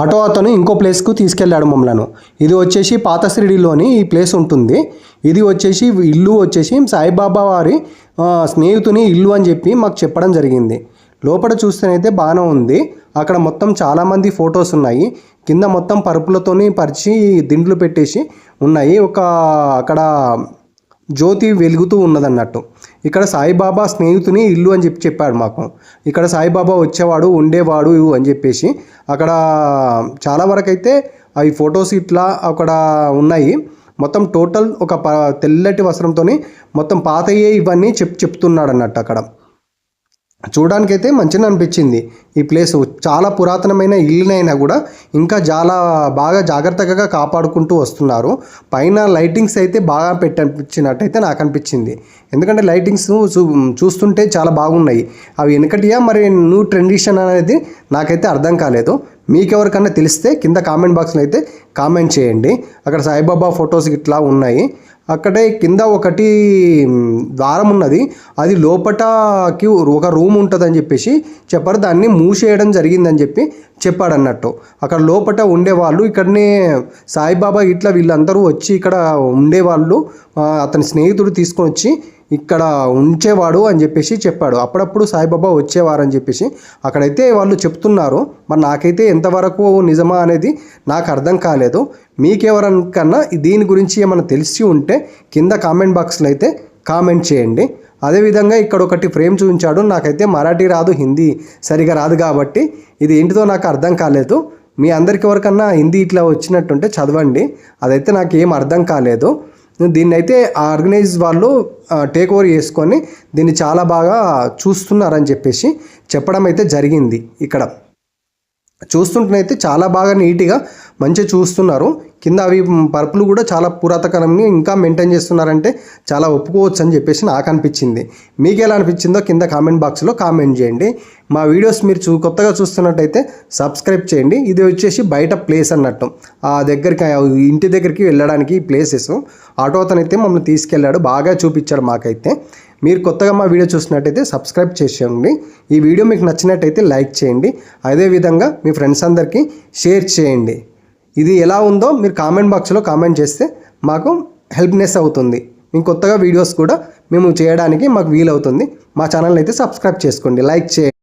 Auto అతను ఇంకో ప్లేస్కు తీసుకెళ్ళాడు మమ్మలను. ఇది వచ్చేసి పాత షిరిడిలోని ఈ ప్లేస్ ఉంటుంది. ఇది వచ్చేసి ఇల్లు వచ్చేసి సాయిబాబా వారి స్నేహితుని ఇల్లు అని చెప్పి మాకు చెప్పడం జరిగింది. లోపల చూస్తేనైతే బాగానే ఉంది. అక్కడ మొత్తం చాలామంది ఫొటోస్ ఉన్నాయి. కింద మొత్తం పరుపులతోని పరిచి దిండ్లు పెట్టేసి ఉన్నాయి. ఒక అక్కడ జ్యోతి వెలుగుతూ ఉన్నదన్నట్టు. ఇక్కడ సాయిబాబా స్నేహితుని ఇల్లు అని చెప్పి చెప్పాడు మాకు. ఇక్కడ సాయిబాబా వచ్చేవాడు ఉండేవాడు అని చెప్పేసి. అక్కడ చాలా వరకు అయితే అవి ఫొటోస్ ఇట్లా అక్కడ ఉన్నాయి. మొత్తం టోటల్ ఒక ప తెల్లటి వస్త్రంతో మొత్తం పాతయ్యే ఇవన్నీ చెప్ చెప్తున్నాడు అన్నట్టు అక్కడ. చూడడానికైతే మంచిగా అనిపించింది. ఈ ప్లేస్ చాలా పురాతనమైన ఇల్లునైనా కూడా ఇంకా చాలా బాగా జాగ్రత్తగా కాపాడుకుంటూ వస్తున్నారు. పైన లైటింగ్స్ అయితే బాగా పెట్టినట్టయితే నాకు అనిపించింది. ఎందుకంటే లైటింగ్స్ చూ చూస్తుంటే చాలా బాగున్నాయి. అవి వెనకటియా మరి న్యూ ట్రెండిషన్ అనేది నాకైతే అర్థం కాలేదు. మీకెవరికన్నా తెలిస్తే కింద కామెంట్ బాక్స్లో అయితే కామెంట్ చేయండి. అక్కడ సాయిబాబా ఫొటోస్ ఇట్లా ఉన్నాయి. అక్కడే కింద ఒకటి ద్వారం ఉన్నది. అది లోపటకి ఒక రూమ్ ఉంటుందని చెప్పేసి చెప్పారు. దాన్ని మూసేయడం జరిగిందని చెప్పి చెప్పాడు అన్నట్టు అక్కడ లోపట ఉండేవాళ్ళు ఇక్కడనే సాయిబాబా ఇట్లా వీళ్ళందరూ వచ్చి ఇక్కడ ఉండేవాళ్ళు అతని స్నేహితుడు తీసుకొని వచ్చి ఇక్కడ ఉంచేవాడు అని చెప్పేసి చెప్పాడు. అప్పుడప్పుడు సాయిబాబా వచ్చేవారని చెప్పేసి అక్కడైతే వాళ్ళు చెప్తున్నారు. మరి నాకైతే ఎంతవరకు నిజమా అనేది నాకు అర్థం కాలేదు. మీకెవరికన్నా దీని గురించి ఏమైనా తెలిసి ఉంటే కింద కామెంట్ బాక్స్లో అయితే కామెంట్ చేయండి. అదేవిధంగా ఇక్కడ ఒకటి ఫ్రేమ్ చూపించాడు. నాకైతే మరాఠీ రాదు హిందీ సరిగా రాదు కాబట్టి ఇది ఏంటిదో నాకు అర్థం కాలేదు. మీ అందరికి ఎవరికన్నా హిందీ ఇట్లా వచ్చినట్టుంటే చదవండి. అదైతే నాకు ఏం అర్థం కాలేదు. దీన్ని అయితే ఆర్గనైజ్ వాళ్ళు టేక్ ఓవర్ చేసుకొని దీన్ని చాలా బాగా చూస్తున్నారని చెప్పేసి చెప్పడం అయితే జరిగింది ఇక్కడ. చూస్తుంటేనైతే చాలా బాగా నీట్గా మంచిగా చూస్తున్నారు. కింద అవి పరుపులు కూడా చాలా పురాతనని ఇంకా మెయింటైన్ చేస్తున్నారంటే చాలా ఒప్పుకోవచ్చు అని చెప్పేసి నాకు అనిపించింది. మీకు ఎలా అనిపించిందో కింద కామెంట్ బాక్స్లో కామెంట్ చేయండి. మా వీడియోస్ మీరు చూ కొత్తగా చూస్తున్నట్టయితే సబ్స్క్రైబ్ చేయండి. ఇది వచ్చేసి బయట ప్లేస్ అన్నట్టు. ఆ దగ్గరికి ఇంటి దగ్గరికి వెళ్ళడానికి ప్లేసెస్. ఆటో అతనైతే మమ్మల్ని తీసుకెళ్ళాడు. బాగా చూపించాడు మాకైతే. మీరు కొత్తగా మా వీడియో చూసినట్టయితే సబ్స్క్రైబ్ చేసేయండి. ఈ వీడియో మీకు నచ్చినట్టయితే లైక్ చేయండి. అదేవిధంగా మీ ఫ్రెండ్స్ అందరికీ షేర్ చేయండి. ఇది ఎలా ఉందో మీరు కామెంట్ బాక్స్లో కామెంట్ చేస్తే మాకు హెల్ప్నెస్ అవుతుంది. మేము కొత్తగా వీడియోస్ కూడా మేము చేయడానికి మాకు వీలవుతుంది. మా ఛానల్ అయితే సబ్స్క్రైబ్ చేసుకోండి. లైక్ చేయండి.